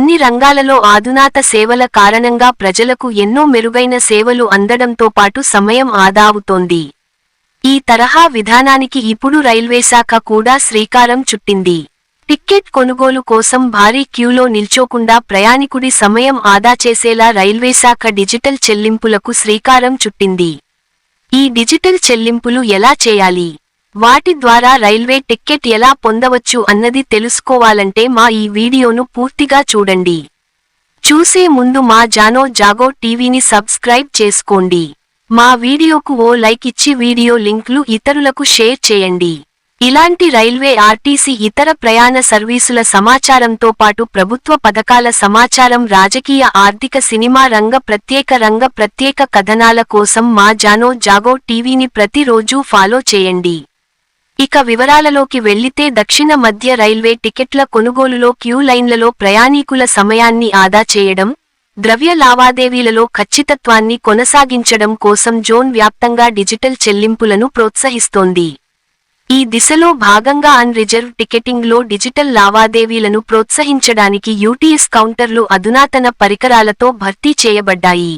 అన్ని రంగాలలో ఆధునాత సేవల కారణంగా ప్రజలకు ఎన్నో మెరుగైన సేవలు అందడంతో పాటు సమయం ఆదా అవుతోంది ఈ తరహా విధానానికి ఇప్పుడు రైల్వే శాఖ కూడా శ్రీకారం చుట్టింది. టిక్కెట్ కొనుగోలు కోసం భారీ క్యూలో నిల్చోకుండా ప్రయాణికుడి సమయం ఆదా చేసేలా రైల్వే శాఖ డిజిటల్ చెల్లింపులకు శ్రీకారం చుట్టింది. ఈ డిజిటల్ చెల్లింపులు ఎలా చేయాలి? వాటి ద్వారా రైల్వే టిక్కెట్ ఎలా పొందవచ్చు అన్నది తెలుసుకోవాలంటే మా ఈ వీడియోను పూర్తిగా చూడండి. చూసే ముందు మా జానో జాగో టీవీని సబ్స్క్రైబ్ చేసుకోండి. మా వీడియోకు ఓ లైక్ ఇచ్చి వీడియో లింక్లు ఇతరులకు షేర్ చేయండి. ఇలాంటి రైల్వే ఆర్టీసీ ఇతర ప్రయాణ సర్వీసుల సమాచారంతో పాటు ప్రభుత్వ పథకాల సమాచారం రాజకీయ ఆర్థిక సినిమా రంగ ప్రత్యేక రంగ ప్రత్యేక కథనాల కోసం మా జానో జాగో టీవీని ప్రతిరోజూ ఫాలో చేయండి. ఇక వివరాలలోకి వెళ్ళితే దక్షిణ మధ్య రైల్వే టికెట్ల కొనుగోలులో క్యూ లైన్లలో ప్రయాణీకుల సమయాన్ని ఆదా చేయడం ద్రవ్య లావాదేవీలలో ఖచ్చితత్వాన్ని కొనసాగించడం కోసం జోన్ వ్యాప్తంగా డిజిటల్ చెల్లింపులను ప్రోత్సహిస్తోంది. ఈ దిశలో భాగంగా అన్ రిజర్వ్ టికెటింగ్లో డిజిటల్ లావాదేవీలను ప్రోత్సహించడానికి యూటీఎస్ కౌంటర్లు అధునాతన పరికరాలతో భర్తీ చేయబడ్డాయి.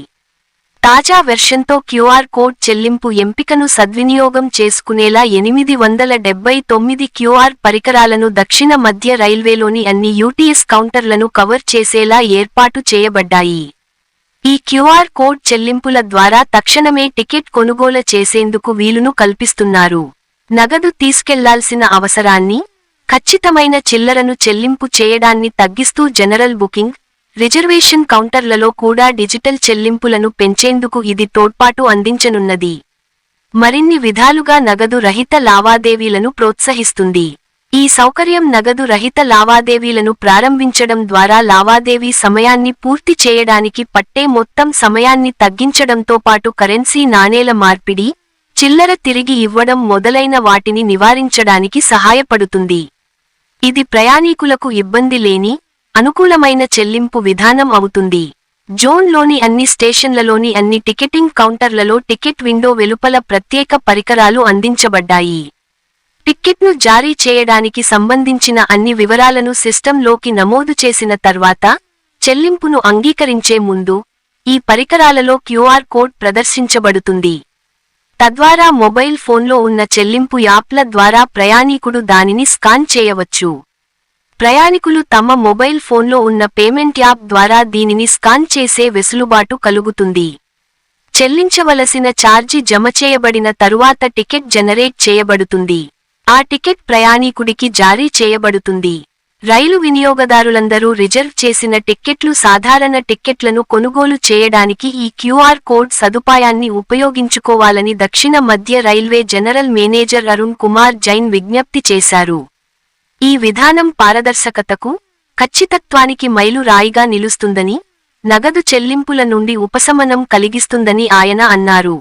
తాజా వెర్షన్తో క్యూఆర్ కోడ్ చెల్లింపు ఎంపికను సద్వినియోగం చేసుకునేలా ఎనిమిది వందల డెబ్బై తొమ్మిది క్యూఆర్ పరికరాలను దక్షిణ మధ్య రైల్వేలోని అన్ని యూటీఎస్ కౌంటర్లను కవర్ చేసేలా ఏర్పాటు చేయబడ్డాయి. ఈ క్యూఆర్ కోడ్ చెల్లింపుల ద్వారా తక్షణమే టికెట్ కొనుగోలు చేసేందుకు వీలును కల్పిస్తున్నారు. నగదు తీసుకెళ్ళాల్సిన అవసరాన్ని ఖచ్చితమైన చిల్లరను చెల్లింపు చేయడాన్ని తగ్గిస్తూ జనరల్ బుకింగ్ రిజర్వేషన్ కౌంటర్లలో కూడా డిజిటల్ చెల్లింపులను పెంచేందుకు ఇది తోడ్పాటు అందించనున్నది. మరిన్ని విధాలుగా నగదు రహిత లావాదేవీలను ప్రోత్సహిస్తుంది. ఈ సౌకర్యం నగదు రహిత లావాదేవీలను ప్రారంభించడం ద్వారా లావాదేవీ సమయాన్ని పూర్తి చేయడానికి పట్టే మొత్తం సమయాన్ని తగ్గించడంతో పాటు కరెన్సీ నాణేల మార్పిడి చిల్లర తిరిగి ఇవ్వడం మొదలైన వాటిని నివారించడానికి సహాయపడుతుంది. ఇది ప్రయాణీకులకు ఇబ్బంది లేని అనుకూలమైన చెల్లింపు విధానం అవుతుంది. జోన్లోని అన్ని స్టేషన్లలోని అన్ని టికెటింగ్ కౌంటర్లలో టికెట్ విండో వెలుపల ప్రత్యేక పరికరాలు అందించబడ్డాయి. టిక్కెట్ను జారీ చేయడానికి సంబంధించిన అన్ని వివరాలను సిస్టంలోకి నమోదు చేసిన తర్వాత చెల్లింపును అంగీకరించే ముందు ఈ పరికరాలలో క్యూఆర్ కోడ్ ప్రదర్శించబడుతుంది. తద్వారా మొబైల్ ఫోన్లో ఉన్న చెల్లింపు యాప్ల ద్వారా ప్రయాణీకుడు దానిని స్కాన్ చేయవచ్చు. ప్రయాణికులు తమ మొబైల్ ఫోన్లో ఉన్న పేమెంట్ యాప్ ద్వారా దీనిని స్కాన్ చేసే వెసులుబాటు కలుగుతుంది. చెల్లించవలసిన ఛార్జీ జమ చేయబడిన తరువాత టికెట్ జనరేట్ చేయబడుతుంది. ఆ టికెట్ ప్రయాణీకుడికి జారీ చేయబడుతుంది. రైలు వినియోగదారులందరూ రిజర్వ్ చేసిన టిక్కెట్లు సాధారణ టిక్కెట్లను కొనుగోలు చేయడానికి ఈ క్యూఆర్ కోడ్ సదుపాయాన్ని ఉపయోగించుకోవాలని దక్షిణ మధ్య railway general manager Arun Kumar Jain విజ్ఞప్తి చేశారు. ఈ విధానం పారదర్శకతకు ఖచ్చితత్వానికి మైలురాయిగా నిలుస్తుందని నగదు చెల్లింపుల నుండి ఉపశమనం కలిగిస్తుందని ఆయన అన్నారు.